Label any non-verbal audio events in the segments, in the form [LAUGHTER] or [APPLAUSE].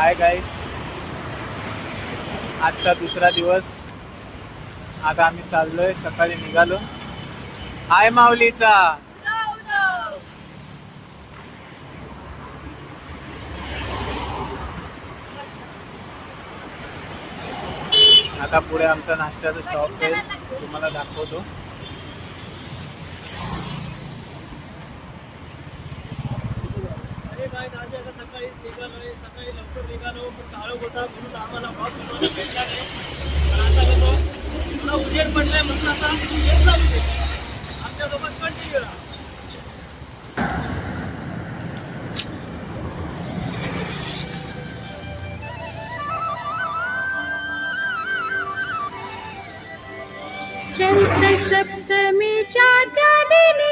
Hi guys आजचा दुसरा दिवस. आता आम्ही चाललोय सकाळी निघालो. हाय माऊलीचा. आता पुढे आमचा नाश्त्याचा स्टॉप आहे. तुम्हाला दाखवतो अरे काय दाजी आता सकाळी निघालोय सकाळी लवकर निघालो पण काळो म्हणून आम्हाला तुम्हाला भेटला नाही. पण आता कसं उजेड पडलाय म्हणून आता येत चालू आमच्या कंटिन्यू राहा. सप्तमीच्या त्या दिनी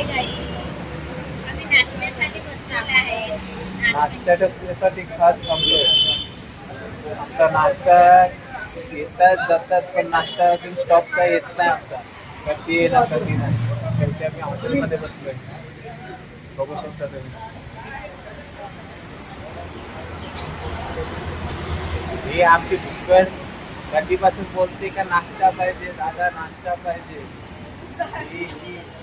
हाय गाई आम्ही नाश्त्यासाठी बसलेले आहे नाश्त्यासाठी खास थांबलोय आमचा नाश्ता येतात जातात पण नाश्ता अजून स्टॉप काय येत नाही आमचा कधी येणार कधी नाही शेवटी आम्ही हॉटेलमध्ये बसलोय। बघू शकता तुम्ही। ही आमची भुक्कड कधीपासून बोलते का नाश्ता पाहिजे दादा नाश्ता पाहिजे? [LAUGHS]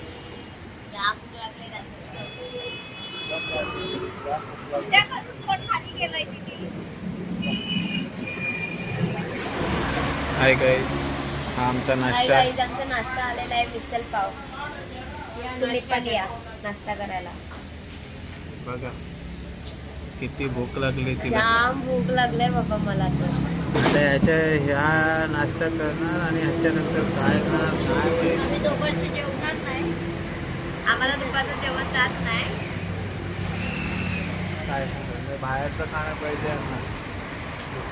हाय गाईस हा आमचा हाय नाश्ता. गाईज आमचा नाश्ता आलेला आहे मिसल पाव. तुम्ही पण या नाश्ता करायला. बघा. किती भूक लागली तिला. जाम भूक लागलाय बाबा मला तर. आता ह्याच्या ह्या नाश्ता करणार आणि ह्याच्यानंतर काय करणार काय दुपारचे जेवणार. आम्हाला दुपारचं जेवण जात नाही. काय बाहेरचं खाणं पाहिजे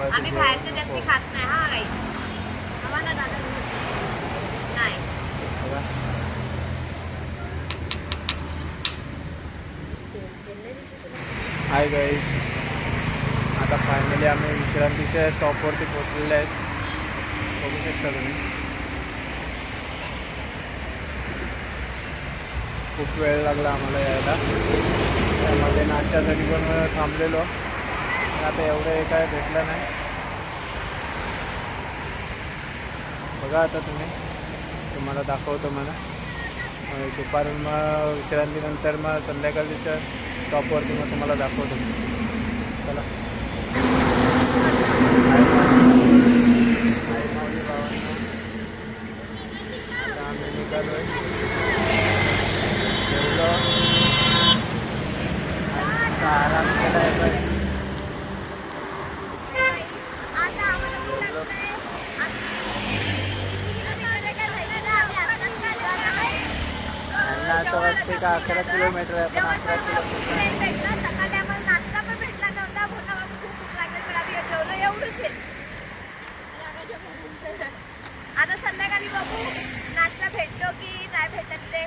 आम्ही बाहेरचं जास्ती. खात नाही. हा गाईज आम्हाला दादा नाही. हाय गाईज आता फायनली आम्ही विश्रांतीच्या स्टॉपवरती पोहोचलेले आहेत. बघू शकता तुम्ही. खूप वेळ लागला आम्हाला यायला. त्यामध्ये नाश्त्यासाठी पण थांबलेलो. आता एवढं हे काय भेटलं नाही. बघा आता तुम्ही. तुम्हाला दाखवतो मला. दुपार दुपारून मग विश्रांतीनंतर मग संध्याकाळच्या स्टॉपवरती मग तुम्हाला दाखवतो. चला हाय माऊली भावांनो. आता आम्ही निघालोय जेवलो आणि आता आराम केलाय घरी. आता आम्हाला भूक लागते. यांना असं वाटते का? अकरा किलोमीटर आहे पण अकरा किलोमीटर आता संध्याकाळी बघू नाश्ता भेटतो की नाही भेटत ते.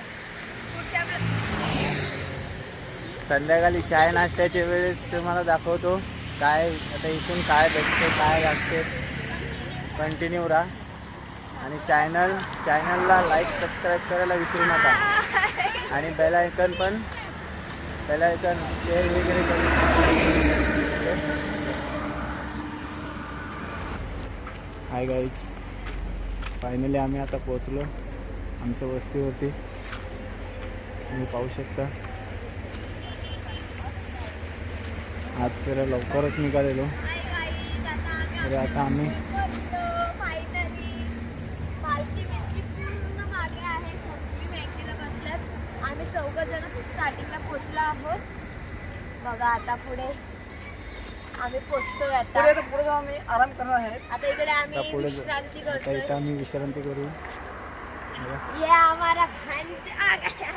संध्याकाळी चाय नाश्त्याच्या वेळेस तुम्हाला दाखवतो. काय आता इथून काय भेटते काय लागते. कंटिन्यू राहा. आणि चॅनल चॅनलला लाईक सबस्क्राईब करायला विसरू नका. [LAUGHS] आणि बेल आयकन पण. बेल आयकन शेअर वगैरे करू हाय गाईज फायनली आम्ही आता पोचलो आमच्या वस्तीवरती. तुम्ही पाहू शकता. आज जरा लवकरच निघालेलो. तरी आता आम्ही फायनली मालकी बिलकी पूर्ण मागे आहे सगळी बँकेला बसल्यात आम्ही चौघ जण स्टार्टिंगला पोचलो आहोत. बघा आता पुढे आम्ही पोचतोय आता. पुढे पुढे जाऊन आम्ही आराम करणार आहे. आता इकडे आम्ही विश्रांती आता करतोय. इथं आम्ही विश्रांती करू. बघा. ये हमारा खान आ गया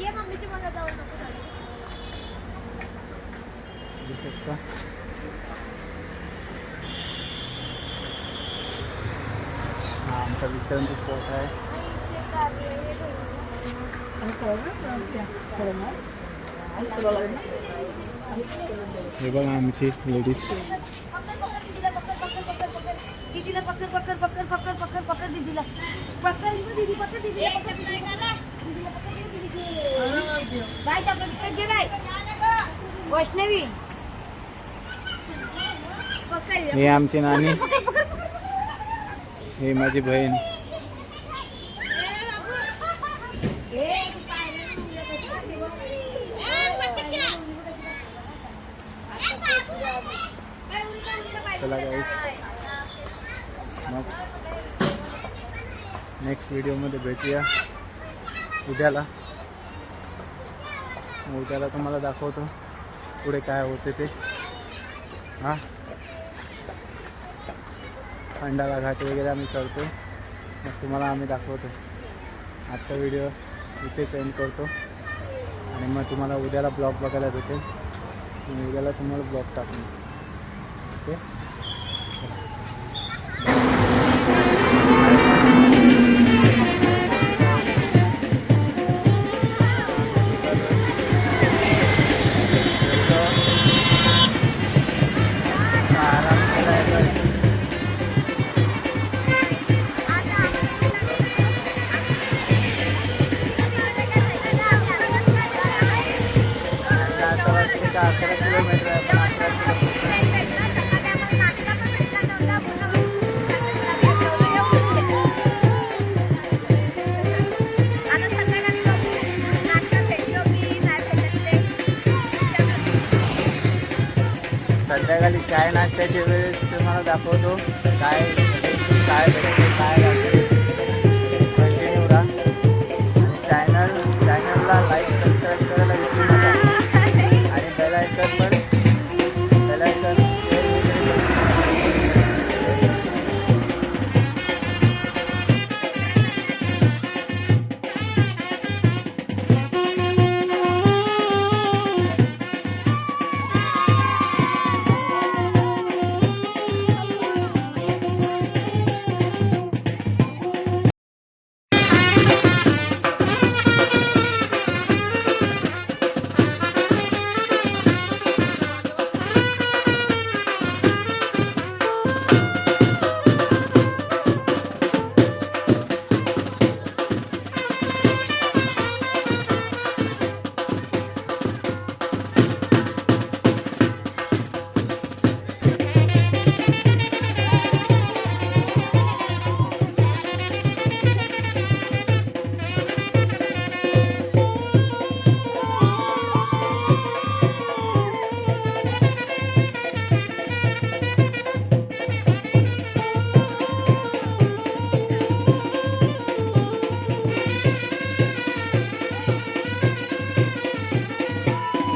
ये मम्मीची मला जाऊ नको झालं बघू शकता. हा आमचा विश्रांती स्पॉट आहे. हे बघा आमची लेडीज दीदीला पकड पकड पकड पकड पकड पकड दीदीला. पकड दीदी पकड दीदीला पकड दीदीला पकड. दीदी बाय आपलं तिकडे बाय वैष्णवी. पकड हे आमची नानी. हे माझी बहीण. चला. मग नेक्स्ट व्हिडिओमध्ये भेटूया. उद्याला. उद्याला तुम्हाला दाखवतो पुढे काय होते ते. हां? खंडाला घाट वगैरे आम्ही चढतो मग तुम्हाला आम्ही दाखवतो. आजचा व्हिडिओ इथेच एंड करतो. आणि मग तुम्हाला उद्याला ब्लॉग बघायला भेटेल. उद्याला तुम्हाला ब्लॉग टाकून ओके असं अकरा किलोमीटर आहे पण अकरा किलोमीटर. संध्याकाळी चाय नाश्त्याच्या वेळेस तुम्हाला दाखवतो काय काय भेटते काय